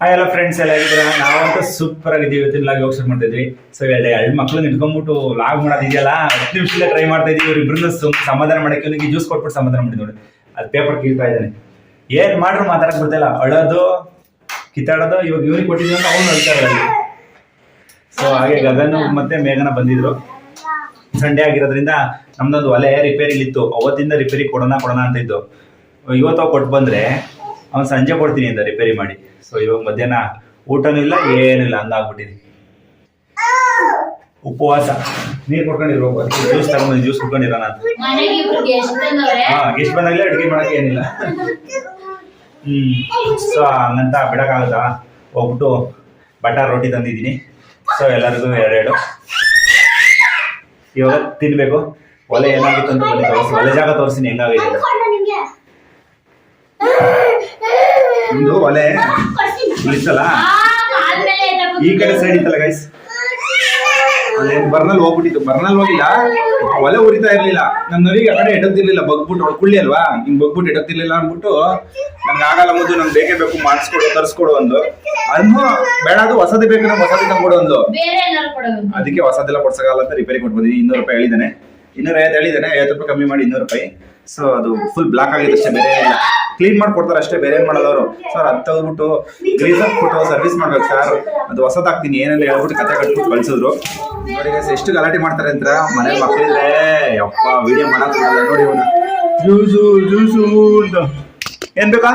Hi ಎಲ್ಲ friends ಎಲ್ಲ ಹೇಗಿದ್ದೀರಾ? ನಾವಂತೂ ಸೂಪರ್ ಆಗಿದ್ದೀವಿ. ಇವತ್ತಿನ ಲಾಗ್ ಯೋಗ ಶುರು ಮಾಡ್ತಾ ಇದ್ವಿ. ಸೊ ಎರಡು ಎರಡು ಮಕ್ಳು ನಿಂತ್ಕೊಂಡ್ಬಿಟ್ಟು ಲಾಗ್ ಮಾಡೋದಿದೆಯಲ್ಲ ಹತ್ತು ನಿಮಿಷದಲ್ಲೇ ಟ್ರೈ ಮಾಡ್ತಾ ಇದೀವಿ ಇಬ್ಬರನ್ನ ಸಮಾಧಾನ ಮಾಡಕ್ಕೆ ಅವನಿಗೆ ಜ್ಯೂಸ್ ಕೊಟ್ಬಿಟ್ಟು ಸಮಾಧಾನ ಮಾಡಿದ್ ನೋಡಿ. ಅದು ಪೇಪರ್ ಕೀಳ್ತಾ ಇದ್ದಾನೆ. ಏನ್ ಮಾಡ್ರು ಮಾತಾಡಕ್ ಬರ್ತಿಲ್ಲ ಅಳೋದು, ಕಿತ್ತಾಡೋದು, ಇವಾಗ ಇವ್ರಿಗೆ ಕೊಟ್ಟಿದ್ದೀವಿ ಅಂತ ಅವ್ನು ಅಳ್ತಾ ಇರಲ್ಲ ಸೊ ಹಾಗೆ ಗಗನ್ ಮತ್ತೆ ಮೇಘನ ಬಂದಿದ್ರು. ಸಂಡೆ ಆಗಿರೋದ್ರಿಂದ ನಮ್ದೊಂದು ಒಲೆ ರಿಪೇರಿಲಿತ್ತು ಅವತ್ತಿಂದ ರಿಪೇರಿ ಕೊಡೋಣ ಕೊಡೋಣ ಅಂತ ಇದ್ದು. ಇವತ್ತು ಕೊಟ್ಟು ಬಂದ್ರೆ ಅವ್ನು ಸಂಜೆ ಕೊಡ್ತೀನಿ ಅಂತ ರಿಪೇರಿ ಮಾಡಿ. ಸೊ ಇವಾಗ ಮಧ್ಯಾಹ್ನ ಊಟನೂ ಇಲ್ಲ ಏನಿಲ್ಲ ಹಂಗಾಗ್ಬಿಟ್ಟಿದೆ. ಉಪವಾಸ. ನೀರು ಕೊಡ್ಕೊಂಡಿರೋ ಜ್ಯೂಸ್ ತಗೊಂಡು ಜ್ಯೂಸ್ ಕುಡ್ಕೊಂಡಿರೋಣ ಅಂತ. ಮನೆಗೆ ಇಬ್ರು ಗೆಸ್ಟ್ ಹಾ ಗೆಸ್ಟ್ ಬಂದಾಗಲೇ ಅಡುಗೆ ಮಾಡಕ್ಕೆ ಏನಿಲ್ಲ. ಹ್ಮ್ ಸೊ ಹಂಗಂತ ಬಿಡಕ್ಕಾಗುತ್ತಾ? ಹೋಗ್ಬಿಟ್ಟು ಬಟರ್ ರೊಟ್ಟಿ ತಂದಿದ್ದೀನಿ. ಸೊ ಎಲ್ಲರಿಗೂ ಎರಡೆರಡು. ಇವಾಗ ತಿನ್ಬೇಕು. ಒಲೆ ಏನಾಗಿತ್ತು ಅಂತ ಬನ್ನಿ ತೋರಿಸಿ ಒಲೆ ಜಾಗ ತೋರಿಸ್ತೀನಿ ಹೆಂಗಾಗಿದೆ. ನಿಮ್ದು ಒಲೆ ಇಳಿಸಲ್ಲ ಈ ಕಡೆ ಸೈಡ್ ಇತ್ತಲ್ಲ ಗೈಸ್ ಬರ್ನಲ್ಲಿ ಹೋಗ್ಬಿಟ್ಟಿತ್ತು. ಬರ್ನಲ್ಲಿ ಹೋಗಿಲ್ಲ. ಒಲೆ ಉರಿತಾ ಇರ್ಲಿಲ್ಲ. ನನ್ನ ನವಿಗೆ ಆ ಕಡೆ ಎಡಕ್ತಿರ್ಲಿಲ್ಲ ಬಗ್ಬಿಟ್ಟು ಅವ್ಳು ಕುಳ್ಳಿ ಅಲ್ವಾ? ಹಿಂಗ್ ಬಗ್ಬಿಟ್ಟು ಎಡಕ್ತಿರ್ಲಿಲ್ಲ ಅಂದ್ಬಿಟ್ಟು ನಂಗೆ ಆಗಲ್ಲ ಮುದ್ದು ನಂಗೆ ಬೇಕೇ ಬೇಕು ಮಾಡಿಸ್ಕೊಡು ತರಿಸ್ಕೊಡು ಒಂದು ಅದನ್ನು ಬೇಡ ಅದು ಹೊಸದೇ ಬೇಕು ನಮ್ಗೆ ಹೊಸದೇ ತಂದ್ಕೊಡು ಕೊಡಬೇಕು ಅದಕ್ಕೆ ಹೊಸದೆಲ್ಲ ಕೊಡ್ಸಕ್ಕಾಗಲ್ಲ ಅಂತ ರಿಪೇರಿ ಕೊಟ್ಬೋದು ಇನ್ನೂರು ರೂಪಾಯಿ ಹೇಳಿದ್ದಾನೆ. ಇನ್ನೂರ ಐವತ್ತು ಹೇಳಿದ್ದಾನೆ. ಐವತ್ತು ರೂಪಾಯಿ ಕಮ್ಮಿ ಮಾಡಿ ಇನ್ನೂರು ರೂಪಾಯಿ. ಸೊ ಅದು ಫುಲ್ ಬ್ಲಾಕ್ ಆಗಿದೆ ಅಷ್ಟೇ ಬೇರೆ ಏನಿಲ್ಲ. ಕ್ಲೀನ್ ಮಾಡ್ಕೊಡ್ತಾರೆ ಅಷ್ಟೇ ಬೇರೆ ಏನು ಅವರು. ಸರ್ ಅದು ತೆಗೆದ್ಬಿಟ್ಟು ಗ್ರೀಸ್ ಹಾಕ್ಬಿಟ್ಟು ಸರ್ವಿಸ್ ಮಾಡ್ಬೇಕು ಸರ್ ಅದು ಹೊಸದಾಗ್ತೀನಿ ಏನೆಲ್ಲ ಹೇಳ್ಬಿಟ್ಟು ಕತೆ ಕಟ್ಬಿಟ್ಟು ಕಳ್ಸಿದ್ರು. ನೋಡಿ guys, ಎಷ್ಟು ಗಲಾಟೆ ಮಾಡ್ತಾರೆ ಅಂತ ಮನೆ ಮಕ್ಕಳಿದ್ರೆ ಯಪ್ಪ ವಿಡಿಯೋ ಮಾಡಕ್ ನೋಡಿ ಇವನು. ಜ್ಯೂಸು ಜ್ಯೂಸು ಅಂತ. ಏನ್ ಬೇಕಾ?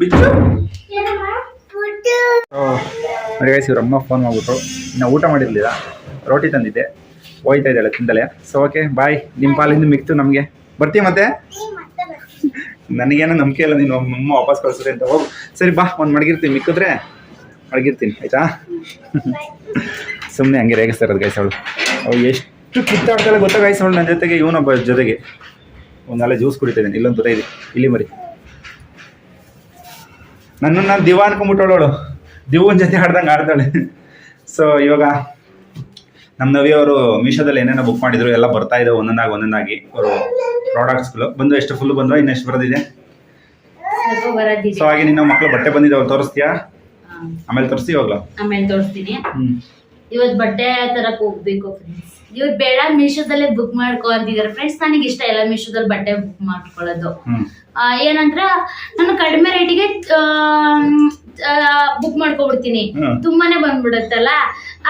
ಬಿಚ್ಚು. ಗೈಸ್ ಇವ್ರ ಅಮ್ಮ ಫೋನ್ ಮಾಡ್ಬಿಟ್ರು. ಇನ್ನು ಊಟ ಮಾಡಿರಲಿಲ್ಲ. ರೋಟಿ ತಂದಿದ್ದೆ. ಹೋಯ್ತಾ ಇದ್ದಾಳೆ ತಿಂದಲೆ ಸೊ ಓಕೆ ಬಾಯ್ ನಿಮ್ಮ ಪಾಲಿಂದ ಮಿಕ್ತು ನಮಗೆ. ಬರ್ತೀಯ ಮತ್ತೆ? ನನಗೇನೋ ನಂಬಿಕೆ ಇಲ್ಲ ನೀನು ಅಮ್ಮ ವಾಪಸ್ ಕಳ್ಸಿದ್ರೆ ಅಂತ. ಹೋಗು. ಸರಿ ಬಾ ಒಂದು ಮಡಗಿರ್ತೀನಿ. ಮಿಕ್ಕಿದ್ರೆ ಮಡಗಿರ್ತೀನಿ ಆಯ್ತಾ? ಸುಮ್ಮನೆ ಹಂಗೆ ರೇಗಿಸ್ತಾ ಇರೋದು ಗೈಸ್ ಅವಳು. ಅವಳು ಎಷ್ಟು ಕಿತ್ತಾಡ್ತಾಳೆ ಗೊತ್ತಾ ಗೈಸ್ ಅವಳು ನನ್ನ ಜೊತೆಗೆ? ಇವನೊಬ್ಬ ಜೊತೆಗೆ. ಒಂದಲ್ಲ ಜ್ಯೂಸ್ ಕುಡಿತಾ ಇದ್ದೀನಿ. ಇಲ್ಲೊಂದು ಇದೆ ಇಲ್ಲಿ ಮರಿ. ನನ್ನನ್ನು ನಾನು ದಿವ ಅನ್ಕೊಂಬಿಟ್ಟವಳು ದಿವನ್ ಜೊತೆ ಆಡ್ದಂಗೆ ಆಡ್ತಾಳೆ. ಸೊ ಇವಾಗ ನಮ್ಮ ನವಿಯವರು ಮೀಶೋದಲ್ಲಿ ಏನೇನೋ ಬುಕ್ ಮಾಡಿದ್ರು ಎಲ್ಲ ಬರ್ತಾ ಇದ್ದಾವೆ ಒಂದೊಂದಾಗಿ ಒಂದೊಂದಾಗಿ. ಅವರು ಪ್ರಾಡಕ್ಟ್ಸ್ಗಳು ಬಂದು ಎಷ್ಟು ಫುಲ್ ಬಂದ್ರೆ ಇನ್ನು ಎಷ್ಟು ಬರೋದಿದೆ? ಸ್ವಲ್ಪ ಬರೋದಿದೆ. ಸೊ ಹಾಗೆ ನಿನ್ನ ಮಕ್ಕಳು ಬಟ್ಟೆ ಬಂದಿದೆ ಅವ್ರು ತೋರಿಸ್ತೀಯಾ? ಆಮೇಲೆ ತೋರಿಸ್ತೀವಿ ಇವಾಗಲೂ ಆಮೇಲೆ ತೋರಿಸ್ತೀನಿ. ಹ್ಞೂ ಇವತ್ ಬಟ್ಟೆ ತರಕ್ ಹೋಗ್ಬೇಕು ಫ್ರೆಂಡ್ಸ್ ಇವ್ರು ಬೇಡ ಮೀಶೋದಲ್ಲೇ ಬುಕ್ ಮಾಡ್ಕೊ ಅಂತಿದಾರೆ. ಫ್ರೆಂಡ್ಸ್ ನನಗೆ ಇಷ್ಟ ಇಲ್ಲ ಮೀಶೋದಲ್ಲಿ ಬಟ್ಟೆ ಬುಕ್ ಮಾಡ್ಕೊಳ್ಳೋದು. ಆ, ಏನಂದ್ರೆ ನಾನು ಕಡಿಮೆ ರೇಟಿಗೆ ಬುಕ್ ಮಾಡ್ಕೊಬಿಡ್ತೀನಿ. ಹ್ಮ್. ತುಂಬಾನೇ ಬಂದ್ಬಿಡುತ್ತಲ್ಲ?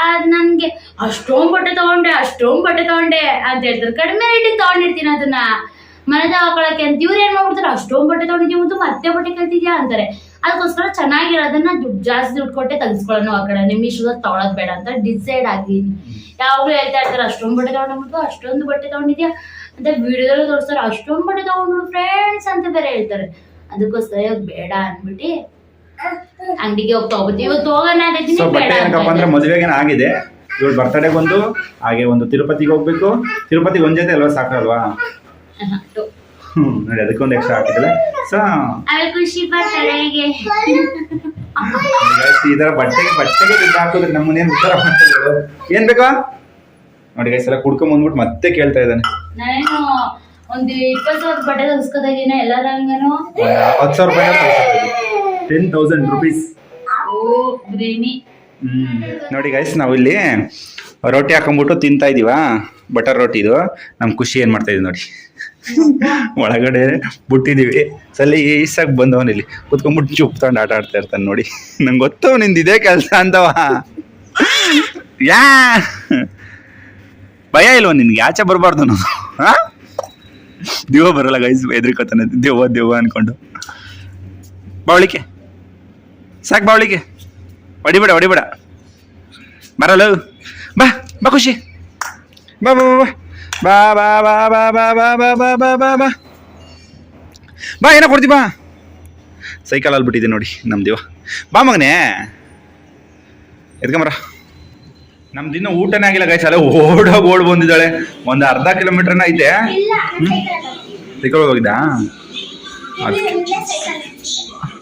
ಅದ್ ನನ್ಗೆ ಅಷ್ಟೊಂದ್ ಬಟ್ಟೆ ತಗೊಂಡೆ ಅಷ್ಟೊಂದ್ ಬಟ್ಟೆ ತಗೊಂಡೆ ಅಂತ ಹೇಳ್ತಾರೆ. ಕಡಿಮೆ ರೇಟಿಗೆ ತಗೊಂಡಿರ್ತೀನಿ ಅದನ್ನ. ಮನೆದ ಹಾಕೊಳಕ್ಕೆ ಅಂತ ಇವ್ರು ಏನ್ ಮಾಡ್ಬಿಡ್ತಾರೆ? ಅಷ್ಟೊಂದು ಬಟ್ಟೆ ತಗೊಂಡಿದ್ಯಾ ಮತ್ತು ಮತ್ತೆ ಬಟ್ಟೆ ಕಲ್ತಿದ್ಯಾ ಅಂತಾರೆ. ಅದಕ್ಕೋಸ್ಕರ ಚೆನ್ನಾಗಿರೋದನ್ನ ದುಡ್ಡು ಜಾಸ್ತಿ ದುಡ್ಡು ಕೊಟ್ಟೆ ತೆಗೆಸ್ಕೊಳ್ಳೋಣ ಆ ಕಡೆ. ನಿಮ್ಮ ಮೀಶೋದಲ್ಲಿ ತಗೊಳಕ್ ಬೇಡ ಅಂತ ಡಿಸೈಡ್ ಆಗಿದ್ದೀನಿ ಯಾವಾಗ್ಲೂ ಹೇಳ್ತಾ ಇರ್ತಾರೆ ಅಷ್ಟೊಂದು ಬಟ್ಟೆ ತಗೊಂಡ್ಬಿಟ್ಟು ಅಷ್ಟೊಂದು ಬಟ್ಟೆ ತಗೊಂಡಿದ್ಯಾ? ಅಂತ ವಿಡಿಯೋದಲ್ಲಿ ತೋರಿಸ್ತಾರೆ ಅಷ್ಟೊಂದು ಬಟ್ಟೆ ತಗೊಂಡ್ರು ಫ್ರೆಂಡ್ಸ್ ಅಂತ ಬೇರೆ ಹೇಳ್ತಾರೆ. ಅದಕ್ಕೋಸ್ಕರ ಇವಾಗ ಬೇಡ ಅನ್ಬಿಟ್ಟು ಅಂಗಡಿಗೆ ಹೋಗಿ ತಗೋತೀವಿ ಇವತ್ತು ಹೋಗೋಣ ಸೊ ಬಟ್ಟೆ ಏನಕ್ಕಪ್ಪ ಅಂದ್ರೆ ಇದ್ದೀನಿ. ಆಗಿದೆ. ಇವಳು ಹಾಗೆ ಒಂದು ತಿರುಪತಿಗೆ ಹೋಗ್ಬೇಕು. ತಿರುಪತಿಗೆ ಒಂದ್ ಜೊತೆ ಅಲ್ವಾ ಸಾಕಲ್ವಾ. ಹ್ಞೂ ನೋಡಿ ಅದಕ್ಕೊಂದು ಎಕ್ಸ್ಟ್ರಾ ಹಾಕಿದ್ರೆ ಸೊ ಖುಷಿ ಈ ಬಟ್ಟೆಗೆ ಬಟ್ಟೆಗೆ ದುಡ್ಡು ಹಾಕಿದ್ರೆ ನಮ್ಮನೇನು ಉತ್ತರ ಮಾಡ್ತಿದ್ರು ಏನ್ ಬೇಕಾ? ನೋಡಿ ಗೈಸ್ ಎಲ್ಲ ಕುಡ್ಕೊಂಡ್ ಬಂದ್ಬಿಟ್ಟು ಮತ್ತೆ ಕೇಳ್ತಾ ಇದ್ದಾನೆ. ನಾನೇನು ಒಂದು ಇಪ್ಪತ್ತು ಸಾವಿರ ಬಟ್ಟೆ ತರಿಸ್ಕೊತಾ ಇದ್ದೀನಿ ಎಲ್ಲರಂಗನು ಹತ್ತು ಸಾವಿರ ರೂಪಾಯಿ ಟೆನ್ ತೌಸಂಡ್ ರುಪೀಸ್ ಹ್ಮ್ ನೋಡಿ ಗೈಸ್ ನಾವು ಇಲ್ಲಿ ರೊಟ್ಟಿ ಹಾಕೊಂಡ್ಬಿಟ್ಟು ತಿಂತಾ ಇದೀವ? ಬಟರ್ ರೊಟ್ಟಿ ಇದು. ನಮ್ ಖುಷಿ ಏನ್ ಮಾಡ್ತಾ ಇದೀವಿ ನೋಡಿ. ಒಳಗಡೆ ಬಿಟ್ಟಿದೀವಿ ಸಲಿ ಈಸಾಗಿ ಬಂದವನ ಇಲ್ಲಿ ಕುತ್ಕೊಂಡ್ಬಿಟ್ಟು ಚುಪ್ ತಗೊಂಡು ಆಟ ಆಡ್ತಾ ಇರ್ತಾನೆ ನೋಡಿ. ನಂಗೆ ಗೊತ್ತು ನಿಂದು ಇದೇ ಕೆಲಸ ಅಂತವ. ಯಾ! ಭಯ ಇಲ್ವ ನಿನ್ಗೆ? ಆಚೆ ಬರಬಾರ್ದು ನಾನು ದೇವ ಬರಲ್ಲ ಗೈಸ್ ಎದ್ರಿಕೋತಾನೆ ದೇವ ದೇವ ಅನ್ಕೊಂಡು. ಬಾವಳಿಕೆ. ಸಾಕು ಬಾವಳಿಕೆ. ಹೊಡಿಬೇಡ ಹೊಡಿಬೇಡ. ಬರಲ್ಲ ಬಾ ಬಾ ಖುಷಿ. ಬಾ ಬಾ ಬಾ ಬಾ. ಬಾ ಬಾ ಬಾ ಬಾ ಬಾ ಬಾ ಬಾ ಬಾ ಬಾ ಬಾ ಬಾ ಬಾ ಏನೋ ಕೊಡ್ತಿ ಬಾ ಸೈಕಲ್ ಅಲ್ಲಿ ಬಿಟ್ಟಿದೆ ನೋಡಿ ನಮ್ಮ ದೇವ ಬಾ ಮಗನೇ ಎದ್ಕಂಬರ ನಮ್ದು ಇನ್ನೂ ಊಟನೇ ಆಗಿಲ್ಲ ಗೈಸ್ ಅಲ್ಲ ಓಡೋಗಿ ಓಡ್ ಬಂದಿದ್ದಾಳೆ ಒಂದು ಅರ್ಧ ಕಿಲೋಮೀಟರ್ನ ಐತೆ ಸೈಕಲ್ ಹೋಗಿದ್ದಾ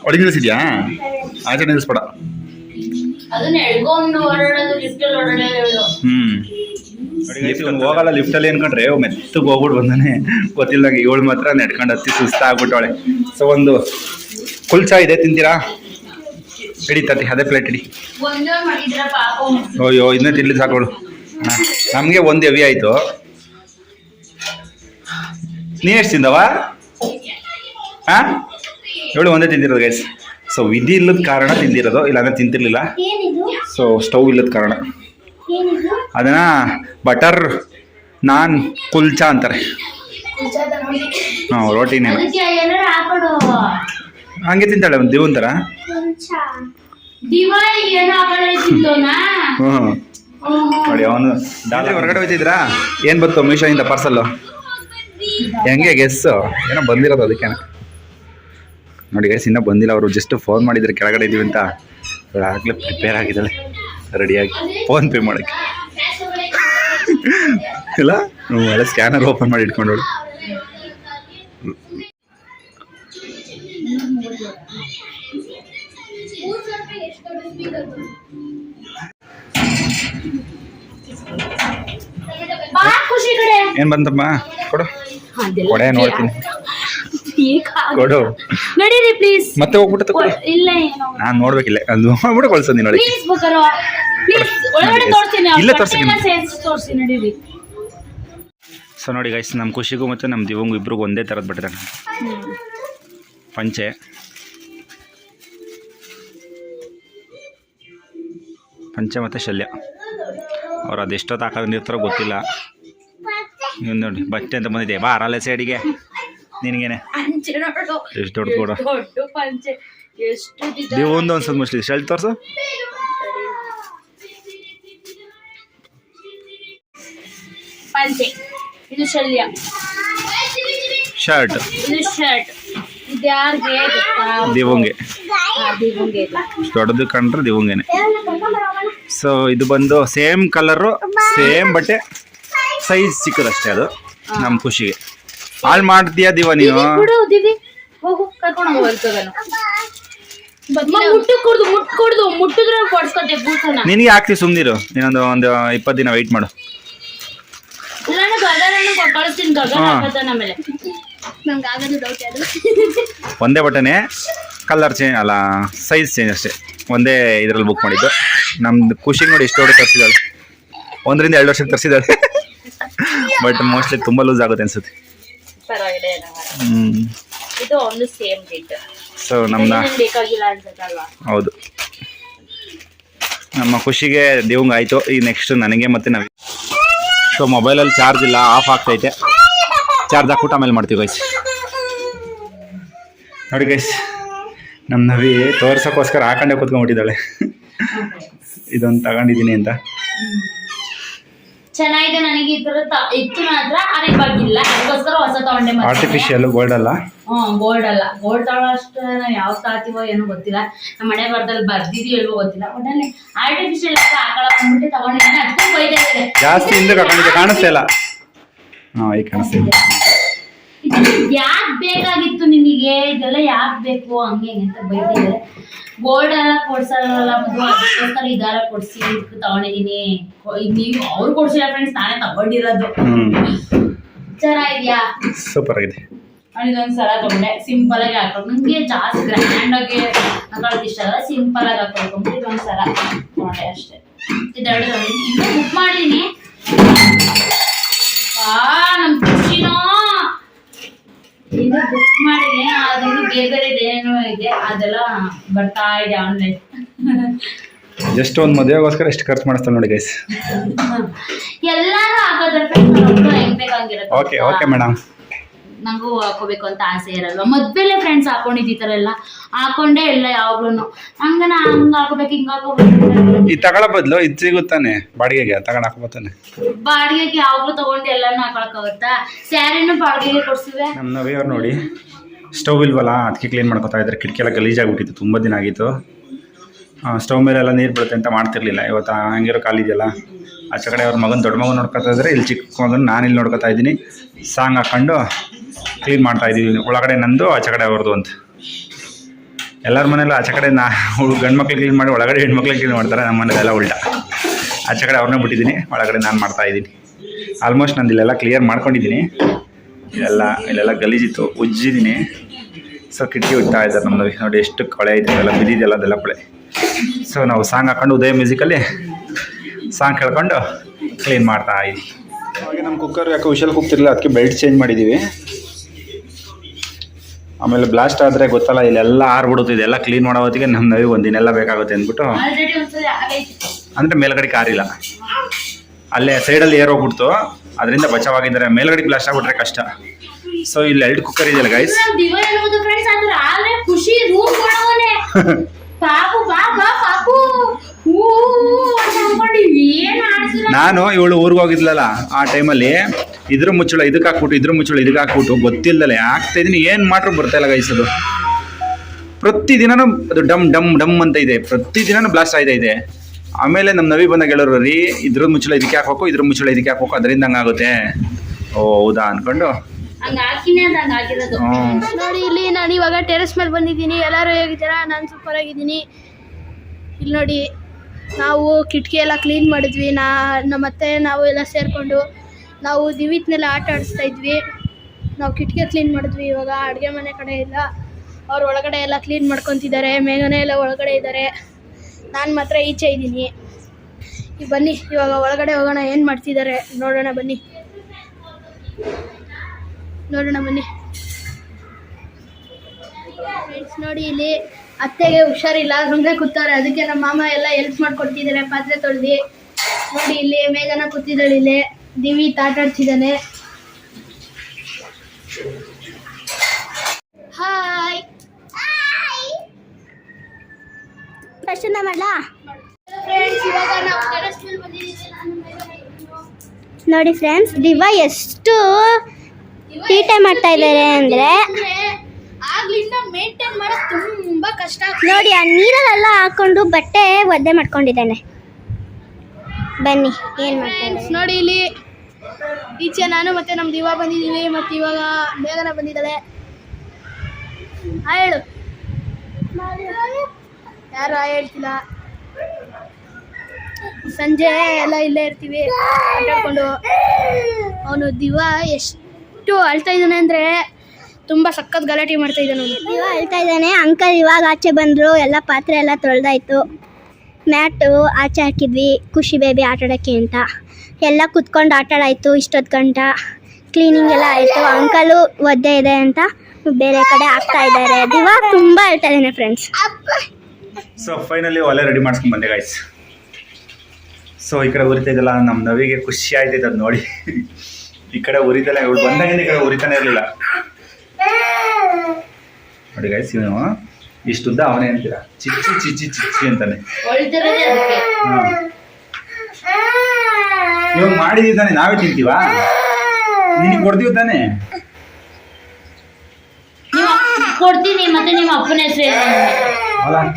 ಒಳಗೆ ನಿಲ್ಲಿಸಿದ್ಯಾ ಆಚೆ ನಿಲ್ಲಿಸ್ಬೇಡ ಅದನ್ನ ಹೋಗಲ್ಲ ಲಿಫ್ಟಲ್ಲಿ ಅನ್ಕೊಂಡ್ರೆ ಮೆತ್ತಗೆ ಹೋಗ್ಬಿಟ್ಟು ಬಂದಾನೆ. ಗೊತ್ತಿಲ್ಲದಾಗ ಇವಳು ಮಾತ್ರ ನೆಡ್ಕೊಂಡು ಹತ್ತಿ ಸುಸ್ತ ಆಗ್ಬಿಟ್ಟವಳೆ ಸೊ ಒಂದು ಕುಲ್ಚಾ ಇದೆ, ತಿಂತೀರಾ? ಇಡಿ ತಟ್ಟಿ ಅದೇ ಪ್ಲೇಟ್ ಇಡಿ. ಅಯ್ಯೋ, ಇನ್ನೂ ತಿನ್ಲಿ ಸಾಕೋಳು ನಮಗೆ ಒಂದು ಹೆವಿ ಆಯಿತು. ನೀ ಎಷ್ಟು ತಿಂದವ? ಹಾಂ ಏಳು ಒಂದೇ ತಿಂದಿರೋದು ಗೈಸ್ ಸೊ ವಿಧಿ ಇಲ್ಲದ ಕಾರಣ ತಿಂದಿರೋದು, ಇಲ್ಲಾಂದ್ರೆ ತಿಂತಿರ್ಲಿಲ್ಲ. ಏನಿದು ಸೊ ಸ್ಟವ್ ಇಲ್ಲದ ಕಾರಣ. ಅದನ್ನ ಬಟರ್ ನಾನ್ ಕುಲ್ಚಾ ಅಂತಾರೆ. ಹಾಂ ರೋಟಿನೇ ಹಂಗೆ ತಿಂತಾಳೆ ಒಂದು ದಿವ್ ಥರ ಹಾಕೊಂಡಿದ್ದೋನಾ ಹ್ಞೂ ನೋಡಿ ಅವನು ಡಾಲಿ ಹೊರಗಡೆ ಹೋಯ್ತಿದ್ರಾ? ಏನು ಬಂತು ಮೀಶೋಯಿಂದ ಪಾರ್ಸಲ್ಲು ಹೆಂಗೆ ಗೆಸ್ ಏನೋ ಬಂದಿರೋದು ಅದಕ್ಕೆ. ನೋಡಿ ಗೈಸ್ ಇನ್ನೂ ಬಂದಿಲ್ಲ ಅವರು ಜಸ್ಟ್ ಫೋನ್ ಮಾಡಿದ್ರೆ ಕೆಳಗಡೆ ಇದೀವಿ ಅಂತ. ಆಗಲೇ ಪ್ರಿಪೇರ್ ಆಗಿದ್ದಾಳೆ. ರೆಡಿಯಾಗಿ ಫೋನ್ ಪೇ ಮಾಡೋಕ್ಕೆ. ಇಲ್ಲ ಎಲ್ಲ ಸ್ಕ್ಯಾನರ್ ಓಪನ್ ಮಾಡಿ ಇಟ್ಕೊಂಡು ಏನು ಬಂತಮ್ಮ? ಕೊಡು. ಕೊಡೆ ನೋಡ್ತೀನಿ. ಕೊಡು. ನಡೀರಿ ಪ್ಲೀಸ್ ಮತ್ತೆ ಹೋಗ್ಬಿಟ್ಟು ಇಲ್ಲ ಏನೋ. ನಾನು ನೋಡ್ಬೇಕಿಲ್ಲ. ಅದು ಹೋಗ್ಬಿಟ್ಟು ಕಳ್ಸೋದು ನೀನು ಒಳಗೆ. ಪ್ಲೀಸ್ ಬೇಕಾರೋ. ಪ್ಲೀಸ್ ಒಳಗಡೆ ತೋರಿಸ್ತೀನಿ ಇಲ್ಲ ತೋರ್ಸ್ತೀನಿ. ತೋರಿಸ್ತೀನಿ ತೋರಿಸಿ ನಡೀರಿ. ಸೊ ನೋಡಿ ಗೈಸ್ ನಮ್ಮ ಖುಷಿಗೂ ಮತ್ತು ನಮ್ಮ ದಿವಂಗು ಇಬ್ರಿಗೂ ಒಂದೇ ಥರದ್ದು ಬಟ್ಟೆ ಪಂಚೆ. ಪಂಚೆ ಮತ್ತು ಶಲ್ಯ. ಅವ್ರು ಅದೆಷ್ಟೊತ್ತು ಹಾಕೋದು ಇರ್ತಾರೋ ಗೊತ್ತಿಲ್ಲ. ನೀವು ನೋಡಿ ಬಟ್ಟೆ ಅಂತ ಬಂದಿದೆ. ಬಾ ಅರಳೆ ಸೈಡಿಗೆ ನಿನಗೇನೆ? ಎಷ್ಟು ದೊಡ್ಡ ಕೂಡ ದಿನ ದಿವಂದು ಅನ್ಸೋದು ಮೋಸ್ಟ್ಲಿ ಶಲ್ಟ್ ತೋರಿಸು. ಇದು ಶಲ್ಯ. ಶರ್ಟ್. ಇದು ಶರ್ಟ್. ಇದು ಯಾರಿಗೆ ಗೊತ್ತಾ? ದಿವಂಗೆ. ದೊಡ್ಡದು ಕಂಡ್ರೆ ದಿವಂಗೆನೆ. ಸೊ ಇದು ಬಂದು ಸೇಮ್ ಕಲರು ಸೇಮ್ ಬಟ್ಟೆ. ಸೈಜ್ ಸಿಕ್ಕದಷ್ಟೇ ಅದು ನಮ್ಮ ಖುಷಿಗೆ. ಹಾಳು ಮಾಡ್ತೀಯಾ ದಿವ ನೀನು? ಬಿಡು ದಿವಿ. ಹೋಗು ಕರ್ಕೊಂಡು ಹೋಗು ಬರ್ತದನು ಮುಟ್ಟು ಕುಡ್ದು ಮುಟ್ಟು ಕುಡ್ದು ಮುಟ್ಟಿದ್ರೆ ಕೊಡ್ಸ್ಕೊತೆ ಬೂಸನ ನಿನಗೆ ಹಾಕ್ತಿ ಸುಮ್ನಿರು. ನೀನೊಂದು ಒಂದು ಇಪ್ಪತ್ತು ದಿನ ವೆಯ್ಟ್ ಮಾಡು. ನಾನು ಗಗನನ್ನು ಕೊಟ್ಟು ಕಳಿಸ್ತೀನಿ ಗಗನ ಹಾ. ಹಾಕತಾನ ಆಮೇಲೆ. ನಮ್ಗೆ ಆಗೋದು ಡೌಟ್ ಅದು. ಒಂದೇ ಬಟನೆ ಕಲರ್ ಚೇಂಜ್ ಅಲ್ಲ ಸೈಜ್ ಚೇಂಜ್ ಅಷ್ಟೇ. ಒಂದೇ ಇದರಲ್ಲಿ ಬುಕ್ ಮಾಡಿದ್ದು. ನಮ್ದು ಖುಷಿ ನೋಡಿ ಇಷ್ಟು ತರಿಸಿದಾಳೆ ಒಂದರಿಂದ ಎರಡು ವರ್ಷಕ್ಕೆ ತರಿಸಿದಾಳೆ ಬಟ್ ಮೋಸ್ಟ್ಲಿ ತುಂಬ ಲೂಸ್ ಆಗುತ್ತೆ ಅನ್ಸುತ್ತೆ. ಪರವಾಗಿಲ್ಲ ಇದು ಒಂದು ಸೇಮ್ ರೇಟ್ ಸೊ ನಮ್ಮ ಬೇಕಾಗಿಲ್ಲ ಅನ್ಸುತ್ತಲ್ವಾ? ಹೌದು. ನಮ್ಮ ಖುಷಿಗೆ ದೇವಂಗ ಆಯಿತು. ಈ ನೆಕ್ಸ್ಟ್ ನನಗೆ ಮತ್ತೆ ನವಿ ಸೊ ಮೊಬೈಲಲ್ಲಿ ಚಾರ್ಜ್ ಇಲ್ಲ ಆಫ್ ಆಗ್ತೈತೆ. ಚಾರ್ಜ್ ಹಾಕ್ಬಿಟ್ಟು ಆಮೇಲೆ ಮಾಡ್ತೀವಿ ಗೈಸ್ ನೋಡಿ ಗೈಸ್ ನಮ್ಮ ನವಿ ತೋರ್ಸೋಕ್ಕೋಸ್ಕರ ಹಾಕೊಂಡೆ ಕೂತ್ಕೊಂಡ್ಬಿಟ್ಟಿದ್ದಾಳೆ. ಇದೊಂದು ತಗೊಂಡಿದ್ದೀನಿ ಅಂತ. ಚೆನ್ನಾಗಿದೆ ನನಗೆ ತ- ಇತ್ತು ಮಾತ್ರ ಆದ್ರೆ ಆರ್ಟಿಫಿಷಿಯಲ್ ಗೋಲ್ಡ್ ಅಲ್ಲ? ಹ್ಮ್ ಗೋಲ್ಡ್ ಅಲ್ಲ. ಗೋಲ್ಡ್ ತಗೊಳ್ಳೋ ಅಷ್ಟು ನಾವು ಯಾವ ತಾತಿವೋ ಏನೋ ಗೊತ್ತಿಲ್ಲ. ನಮ್ಮ ಮನೆ ಬರ್ದಲ್ಲಿ ಬರ್ದಿದ್ಯೋ ಇಲ್ವೋ ಗೊತ್ತಿಲ್ಲ. ಒಟ್ಟಲ್ಲಿ ಆರ್ಟಿಫಿಷಿಯಲ್ ಹಾಕೊಳಕ್ ಬಂದ್ಬಿಟ್ಟು ತಗೊಂಡಿದ್ದೀನಿ ಅದಕ್ಕೂ ಬೈತಾ ಇದ್ದಾರೆ ಜಾಸ್ತಿ ಹಿಂದೆ ಕಾಣಿಸ್ತಾ ಇಲ್ಲ. ಹಾಂ ಈಗ ಕಾಣಿಸ್ತಾ ಇದೆ ಯಾಕ್ ಬೇಕಾಗಿತ್ತು ನಿಮಗೆ? ಇದೆಲ್ಲ ಯಾಕೆ ಬೇಕು? ಹಂಗೆ ಹಿಂಗೆ ಅಂತ ಬೈತಿದ್ದಾರೆ ಗೋಲ್ಡ್ ಎಲ್ಲ ಕೊಡ್ಸಲ್ಲ ಅದಕ್ಕೋಸ್ಕರ ಇದಾರ ಕೊಡ್ಸಿ. ತಗೊಂಡಿದೀನಿ ನೀವು ಅವ್ರು ಕೊಡ್ಸಿಲ್ಲ ಫ್ರೆಂಡ್ಸ್ ನಾನೇ ತಗೊಂಡಿರೋದು. ಹ್ಞೂ ಚೆನ್ನಾಗಿದ್ಯಾ ಸೂಪರ್ ಆಗಿದೆ. ನಾನು ಇದೊಂದು ಸಲ ತಗೊಂಡೆ. ಸಿಂಪಲ್ ಆಗಿ ಹಾಕೊಂಡು ನಂಗೆ ಜಾಸ್ತಿ ಗ್ರ್ಯಾಂಡ್ ಆಗಿ ಹಾಕೊಳ್ಳೋದು ಇಷ್ಟ ಆಗಲ್ಲ. ಸಿಂಪಲ್ ಆಗಿ ಹಾಕೊಳ್ಕೊಂಡು ಇದೊಂದು ಸಲ ತಗೊಂಡೆ ಅಷ್ಟೇ. ಇದೆರಡು ಇನ್ನೂ ಬುಕ್ ಮಾಡಿದ್ದೀನಿ ಆ ನಮ್ಮ ಖುಷಿನೋ. ಇನ್ನು ಬುಕ್ ಮಾಡಿದ್ದೀನಿ ಅದ್ರಲ್ಲಿ ಬೇರೆ ಬೇರೆ ಏನೇನೋ ಇದೆ. ಅದೆಲ್ಲ ಬರ್ತಾ ಇದೆ ಆನ್ಲೈನ್ ಜಸ್ಟ್ ಒಂದು ಮದುವೆಗೋಸ್ಕರ ಎಷ್ಟು ಖರ್ಚು ಮಾಡಿಸ್ತಾರೆ ನೋಡಿ ಗೈಸ್ ಎಲ್ಲಾರು ಹಾಕೋದ್ರ ಓಕೆ ಓಕೆ ಮೇಡಮ್ ನಂಗೂ ಹಾಕೋಬೇಕು ಅಂತ ಆಸೆ ಇರಲ್ವ? ಮದ್ವೆಲೆ ಫ್ರೆಂಡ್ಸ್ ಹಾಕೊಂಡಿದ್ದು ಈ ಥರ ಎಲ್ಲ ಹಾಕೊಂಡೇ ಇಲ್ಲ ಯಾವಾಗ್ಲೂ ಹಂಗ ನಾ ಹಂಗ ಹಾಕೋಬೇಕು ಹಿಂಗ ಹಾಕೋಬೇಕು. ಈ ತಗೊಳ್ಳೋ ಬದಲು ಇದು ಸಿಗುತ್ತಾನೆ ಬಾಡಿಗೆಗೆ ತಗೊಂಡು ಹಾಕೋಬೋತಾನೆ ಬಾಡಿಗೆಗೆ ಯಾವಾಗ್ಲೂ ತಗೊಂಡು ಎಲ್ಲಾನು ಹಾಕೊಳಕ್ಕಾಗುತ್ತಾ ಸ್ಯಾರಿನೂ ಬಾಡಿಗೆಗೆ ಕೊಡ್ಸಿವೆ. ನಮ್ಮ ನವಿಯವ್ರು ನೋಡಿ ಸ್ಟವ್ ಇಲ್ವಲ್ಲ ಅದಕ್ಕೆ ಕ್ಲೀನ್ ಮಾಡ್ಕೊತಾ ಇದ್ರೆ. ಕಿಟಕಿ ಎಲ್ಲ ಗಲೀಜಾಗ್ಬಿಟ್ಟಿತ್ತು ತುಂಬ ದಿನ ಆಗಿತ್ತು. ಸ್ಟವ್ ಮೇಲೆಲ್ಲ ನೀರು ಬೀಳುತ್ತೆ ಅಂತ ಮಾಡ್ತಿರ್ಲಿಲ್ಲ. ಇವತ್ತು ಹಂಗಿರೋ ಕಾಲಿದೆಯಲ್ಲ ಆಚೆ ಕಡೆ ಅವ್ರ ಮಗನ ದೊಡ್ಡ ಮಗನ ನೋಡ್ಕೊತಾ ಇದ್ರೆ. ಇಲ್ಲಿ ಚಿಕ್ಕ ಮಗನ ನಾನು ಇಲ್ಲಿ ನೋಡ್ಕೊತಾ ಇದ್ದೀನಿ. ಸಾಂಗ್ ಹಾಕೊಂಡು ಕ್ಲೀನ್ ಮಾಡ್ತಾ ಇದ್ದೀವಿ ಒಳಗಡೆ ನಂದು ಆಚೆ ಕಡೆ ಅವ್ರದ್ದು ಅಂತ. ಎಲ್ಲರ ಮನೇಲೂ ಆಚೆ ಕಡೆ ನಾ ಗಂಡು ಮಕ್ಳು ಕ್ಲೀನ್ ಮಾಡಿ ಒಳಗಡೆ ಹೆಣ್ಮಕ್ಳಿಗೆ ಕ್ಲೀನ್ ಮಾಡ್ತಾರೆ. ನಮ್ಮ ಮನೇಲೆಲ್ಲ ಉಲ್ಟಾ. ಆಚೆ ಕಡೆ ಅವ್ರನ್ನೇ ಬಿಟ್ಟಿದ್ದೀನಿ. ಒಳಗಡೆ ನಾನು ಮಾಡ್ತಾ ಇದ್ದೀನಿ. ಆಲ್ಮೋಸ್ಟ್ ನಂದು ಇಲ್ಲೆಲ್ಲ ಕ್ಲಿಯರ್ ಮಾಡ್ಕೊಂಡಿದ್ದೀನಿ. ಇಲ್ಲೆಲ್ಲ ಇಲ್ಲೆಲ್ಲ ಗಲೀಜಿತ್ತು. ಉಜ್ಜಿದ್ದೀನಿ. ಸೊ ಕಿಟಕಿ ಇಡ್ತಾ ಇದ್ದಾರೆ ನಮ್ಮದು ನೋಡಿ, ಎಷ್ಟು ಕೊಳೆ ಇದೆ. ಎಲ್ಲ ಬಿದ್ದಿದೆಯಲ್ಲ ಅದೆಲ್ಲ ಕೊಳೆ ಸೊ ನಾವು ಸಾಂಗ್ ಹಾಕೊಂಡು ಉದಯ ಮ್ಯೂಸಿಕಲ್ಲಿ ಸಾಂಗ್ ಕೇಳ್ಕೊಂಡು ಕ್ಲೀನ್ ಮಾಡ್ತಾ ಇದ್ದೀವಿ ಹಾಗೆ ನಮ್ಮ ಕುಕ್ಕರ್ ಯಾಕೆ ವಿಷಲ್ ಕುಕ್ತಿರಲಿಲ್ಲ ಅದಕ್ಕೆ ಬೆಲ್ಟ್ ಚೇಂಜ್ ಮಾಡಿದ್ದೀವಿ ಆಮೇಲೆ ಬ್ಲಾಸ್ಟ್ ಆದರೆ ಗೊತ್ತಲ್ಲ ಇಲ್ಲೆಲ್ಲ ಆರ್ಬಿಡುತ್ತೆ ಇದೆಲ್ಲ ಕ್ಲೀನ್ ಮಾಡೋ ಹೊತ್ತಿಗೆ ನಮ್ಮ ನವಿ ಒಂದಿನೆಲ್ಲ ಬೇಕಾಗುತ್ತೆ ಅಂದ್ಬಿಟ್ಟು. ಅಂದರೆ ಮೇಲ್ಗಡೆ ಕಾರಿಲ್ಲ. ಅಲ್ಲೇ ಸೈಡಲ್ಲಿ ಏರ್ ಹೋಗ್ಬಿಡ್ತು. ಅದರಿಂದ ಬಚಾವಾಗಿದ್ದಾರೆ. ಮೇಲ್ಗಡೆ ಬ್ಲಾಸ್ಟ್ ಆಗ್ಬಿಟ್ರೆ ಕಷ್ಟ. ಸೊ ಇಲ್ಲಿ ಎರಡು ಕುಕ್ಕರ್ ಇದೆಯಲ್ಲ ಗೈಸ್ ಖುಷಿ ಪಾಪು ಪಾಪು ನಾನು ಇವಳು ಊರಿಗೆ ಹೋಗಿದ್ಲಲ್ಲ, ಆ ಟೈಮಲ್ಲಿ ಇದ್ರ ಮುಚ್ಚಳ ಇದಕ್ಕೆ ಹಾಕ್ಬಿಟ್ಟು, ಇದ್ರ ಮುಚ್ಚಳ ಇದಕ್ಕೆ ಹಾಕ್ಬಿಟ್ಟು ಗೊತ್ತಿಲ್ಲದಲೆ ಆಗ್ತಾ ಇದೀನಿ, ಏನು ಮಾಡ್ರು ಬರ್ತಾ ಇಲ್ಲ ಗೈಸದು ಪ್ರತಿದಿನನೂ ಅದು ಡಮ್ ಡಮ್ ಡಮ್ ಅಂತ ಇದೆ, ಪ್ರತಿದಿನನೂ ಬ್ಲಾಸ್ಟ್ ಆಯ್ತಾ ಇದೆ. ಆಮೇಲೆ ನಮ್ಮ ನವಿ ಬಂದಾಗ ಹೇಳೋರು ರೀ ಇದ್ರ ಮುಚ್ಚಳ ಇದಕ್ಕೆ ಹಾಕ್ಬೇಕು ಇದ್ರ ಮುಚ್ಚಳ ಇದಕ್ಕೆ ಹಾಕ್ಬೇಕು, ಅದರಿಂದ ಹಂಗಾಗುತ್ತೆ. ಓ, ಹೌದಾ ಅನ್ಕೊಂಡು. ನೋಡಿ ಇಲ್ಲಿ ನಾನು ಇವಾಗ ಟೆರೆಸ್ ಮೇಲೆ ಬಂದಿದ್ದೀನಿ. ಎಲ್ಲರೂ ಹೇಗಿದ್ದೀರಾ? ನಾನು ಸೂಪರ್ ಆಗಿದ್ದೀನಿ. ಇಲ್ಲಿ ನೋಡಿ ನಾವು ಕಿಟಕಿ ಎಲ್ಲ ಕ್ಲೀನ್ ಮಾಡಿದ್ವಿ. ನಾ ನಮ್ಮ ಅತ್ತೆ ನಾವು ಎಲ್ಲ ಸೇರಿಕೊಂಡು ನಾವು ದಿವಿತ್ನೆಲ್ಲ ಆಟ ಆಡಿಸ್ತಾ ಇದ್ವಿ. ನಾವು ಕಿಟಕಿ ಕ್ಲೀನ್ ಮಾಡಿದ್ವಿ ಇವಾಗ. ಅಡುಗೆ ಮನೆ ಕಡೆ ಇಲ್ಲ ಅವ್ರು ಒಳಗಡೆ ಎಲ್ಲ ಕ್ಲೀನ್ ಮಾಡ್ಕೊತಿದ್ದಾರೆ. ಮೇಘನೆ ಎಲ್ಲ ಒಳಗಡೆ ಇದ್ದಾರೆ ನಾನು ಮಾತ್ರ ಈಚೆ ಇದ್ದೀನಿ. ಈಗ ಬನ್ನಿ ಇವಾಗ ಒಳಗಡೆ ಹೋಗೋಣ. ಏನು ಮಾಡ್ತಿದ್ದಾರೆ? ನೋಡೋಣ ಬನ್ನಿ. ನೋಡೋಣ ಬನ್ನಿ ಫ್ರೆಂಡ್ಸ್ ನೋಡಿ ಇಲ್ಲಿ ಅತ್ತೆಗೆ ಹುಷಾರಿಲ್ಲ ಸುಮ್ಮನೆ ಕೂತಾರೆ ಅದಕ್ಕೆ ನಮ್ಮ ಮಾಮ ಎಲ್ಲ ಹೆಲ್ಪ್ ಮಾಡ್ಕೊಡ್ತಿದ್ದಾರೆ ಪಾತ್ರೆ ತೊಳ್ದು. ನೋಡಿ ಇಲ್ಲಿ ಮೇಘನ ಕೂತಿದ್ದಾಳೆ ಇಲ್ಲಿ. ದಿವಿ ತಾಟಾಡ್ತಿದ್ದಾನೆ ಹಾಯ್ ಪ್ರಶ್ನೆ ಮಾಡಲಾ. ನೋಡಿ ಫ್ರೆಂಡ್ಸ್ ದಿವ ಎಷ್ಟು ತೀಟೆ ಮಾಡ್ತಾ ಇದ್ದಾರೆ ಅಂದ್ರೆ ಅಂದ್ರೆ ಆಗ್ಲಿಂದ ಮೇಂಟೈನ್ ಮಾಡೋದು ತುಂಬಾ ಕಷ್ಟ. ನೋಡಿ ಆ ನೀರಲ್ಲೆಲ್ಲ ಹಾಕೊಂಡು ಬಟ್ಟೆ ಒದ್ದೆ ಮಾಡ್ಕೊಂಡಿದ್ದಾನೆ. ಬನ್ನಿ ಏನ್ ಮಾಡ್ತೀನಿ ನೋಡಿ ಇಲ್ಲಿ ಈಚೆ ನಾನು ಮತ್ತೆ ನಮ್ಮ ದಿವ ಬಂದಿದೀವಿ ಮತ್ತೆ ಇವಾಗ ಬೇಗನ ಬಂದಿದ್ದಾಳೆ. ಹೇಳು. ಯಾರು ಆ ಹೇಳ್ತಿಲ್ಲ? ಸಂಜೆ ಎಲ್ಲ ಇಲ್ಲೇ ಇರ್ತೀವಿ ಆಟಾಡ್ಕೊಂಡು. ಅವನು ದಿವ ಎಷ್ಟು ಅಳ್ತಾ ಇದ್ದಾನೆ ಅಂದ್ರೆ ತುಂಬಾ ಸಖತ್ ಗಲಾಟೆ ಮಾಡ್ತಾ ಇದ್ದಾನೆ ಇವಾಗ ಅಳ್ತಾ ಇದ್ದಾನೆ. ಅಂಕಲ್ ಇವಾಗ ಆಚೆ ಬಂದ್ರು. ಎಲ್ಲ ಪಾತ್ರೆ ಎಲ್ಲ ತೊಳೆದಾಯ್ತು. ಮ್ಯಾಟು ಆಚೆ ಹಾಕಿದ್ವಿ. ಖುಷಿ ಬೇಬಿ ಆಟಾಡೋಕ್ಕೆ ಅಂತ. ಎಲ್ಲ ಕುತ್ಕೊಂಡು ಆಟಾಡಾಯ್ತು ಇಷ್ಟೊತ್ತು ಗಂಟ. ಕ್ಲೀನಿಂಗ್ ಎಲ್ಲ ಆಯಿತು. ಅಂಕಲು ಒದ್ದೆ ಇದೆ ಅಂತ ಬೇರೆ ಕಡೆ ಆಗ್ತಾ ಇದ್ದಾರೆ. ದಿವಾ ತುಂಬಾ ಅಳ್ತಾ ಇದ್ದಾನೆ ಫ್ರೆಂಡ್ಸ್ ಸೊ ಫೈನಲಿ ಒಲೆ ರೆಡಿ ಮಾಡ್ಸ್ಕೊಂಡ್ ಬಂದೆ ಗಾಯ್ಸ್ ಸೊ ಈ ಕಡೆ ಉರಿತಾ ಇದೆಲ್ಲ ನಮ್ಮ ನವಿಗೆ ಖುಷಿ ಆಯ್ತೈತೆ ಅದು ನೋಡಿ. ಈ ಕಡೆ ಉರಿತಲ್ಲ ಇವಳು ಬಂದಾಗಿಂದ ಈ ಕಡೆ ಉರಿತಾನೆ ಇರಲಿಲ್ಲ. ನೋಡಿ ಗೈಸ್ ಇವನು ಇಷ್ಟುದ್ದ ಅವನೇ ಅಂತೀರ? ಚಿಚ್ಚಿ ಚಿಚ್ಚಿ ಚಿಚ್ಚಿ ಅಂತಾನೆ. ಇವಾಗ ಮಾಡಿದ್ದಾನೆ ನಾವೇ ತಿಂತೀವಾ? ನಿನಗೆ ಕೊಡ್ತೀವಿ ತಾನೆ? ಕೊಡ್ತೀನಿ ಮತ್ತೆ ನಿಮ್ಮ ಅಪ್ಪನ ಹೆಸರು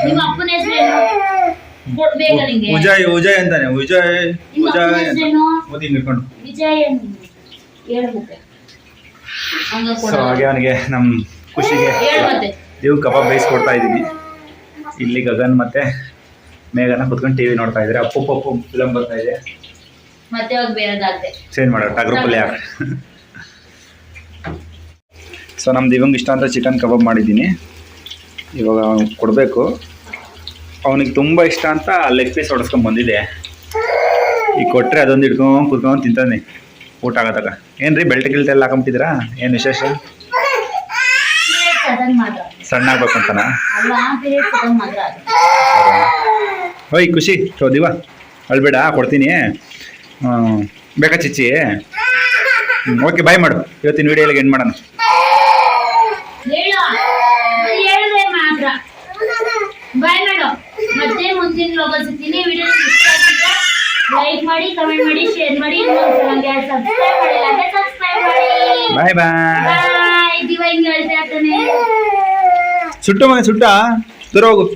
ನಿಮ್ಮ ಅಪ್ಪನ ಹೆಸರು ಏನು ನಿಮಗೆ ವಿಜಯ್ ಉಜಯ್ ಅಂತಾನೆ ವಿಜಯ್ ವಿಜಯ್ ಓದಿ ನಿಲ್ಕೊಂಡು ವಿಜಯ್ ಸೊ ಹಾಗೆ ಅವನಿಗೆ ನಮ್ಮ ಖುಷಿಗೆ ದೇವ್ ಇವು ಕಬಾಬ್ ಬೇಯಿಸ್ಕೊಡ್ತಾ ಇದ್ದೀನಿ. ಇಲ್ಲಿ ಗಗನ್ ಮತ್ತೆ ಮೇಘನ ಕುತ್ಕೊಂಡು ಟಿವಿ ನೋಡ್ತಾ ಇದ್ದಾರೆ. ಅಪ್ಪು ಪಪ್ಪು ಫಿಲಮ್ ಬರ್ತಾ ಇದೆ. ಮತ್ತೆ ಚೇಂಜ್ ಮಾಡೋಣ. ಟಗ್ರೂಪಲ್ಲಿ ಸೊ ನಮ್ಮ ದಿವಂಗ್ ಇಷ್ಟ ಅಂತ ಚಿಕನ್ ಕಬಾಬ್ ಮಾಡಿದ್ದೀನಿ. ಇವಾಗ ಅವ್ನಿಗೆ ಕೊಡಬೇಕು. ಅವನಿಗೆ ತುಂಬ ಇಷ್ಟ ಅಂತ ಲೆಗ್ ಪೀಸ್ ಹೊಡೆಸ್ಕೊಂಡ್ ಬಂದಿದೆ ಈಗ ಕೊಟ್ಟರೆ ಅದೊಂದು ಹಿಡ್ಕೊಂಡು ಕುತ್ಕೊಂಡು ತಿಂತಾನೆ. ಊಟ ಆಗತ್ತಾಗ? ಏನು ರೀ ಬೆಲ್ಟ್ ಗಿಲ್ಟ್ ಎಲ್ಲ ಹಾಕೊಂಬಿಟ್ಟಿದ್ದೀರಾ? ಏನು ವಿಶೇಷ? ಸಣ್ಣ ಆಗ್ಬೇಕು ಓಯ್, ಖುಷಿ. ದಿವ. ಅಳ್ಬೇಡ, ಕೊಡ್ತೀನಿ. ಬೇಕಾ ಚಿಚ್ಚಿ? ಓಕೆ, ಬಾಯ್ ಮಾಡು. ಇವತ್ತಿನ ವಿಡಿಯೋಗೆ ಎಂಡ್ ಮಾಡೋಣ. ಬಾಯ್ ಮಾಡು. ಮತ್ತೆ ಮುಂದಿನ ಲೋಕ ಸಿಗ್ತೀನಿ. ವಿಡಿಯೋ ಲೈಕ್ ಮಾಡಿ ಕಮೆಂಟ್ ಮಾಡಿ ಶೇರ್ ಮಾಡಿ. ಸಬ್ಸ್ಕ್ರೈಬ್ ಮಾಡಿಲ್ಲ ಅಂದ್ರೆ ಸಬ್ಸ್ಕ್ರೈಬ್ ಮಾಡಿ. ಬಾಯ್ ಬಾಯ್ ಬಾಯ್ ದಿವ ಹಿಂಗೆ ಹೇಳ್ತಾ ಇರ್ತಾನೆ ಸುಟ್ಟು ಮನೆ ಸುಟ್ಟ? ದೂರ ಹೋಗು.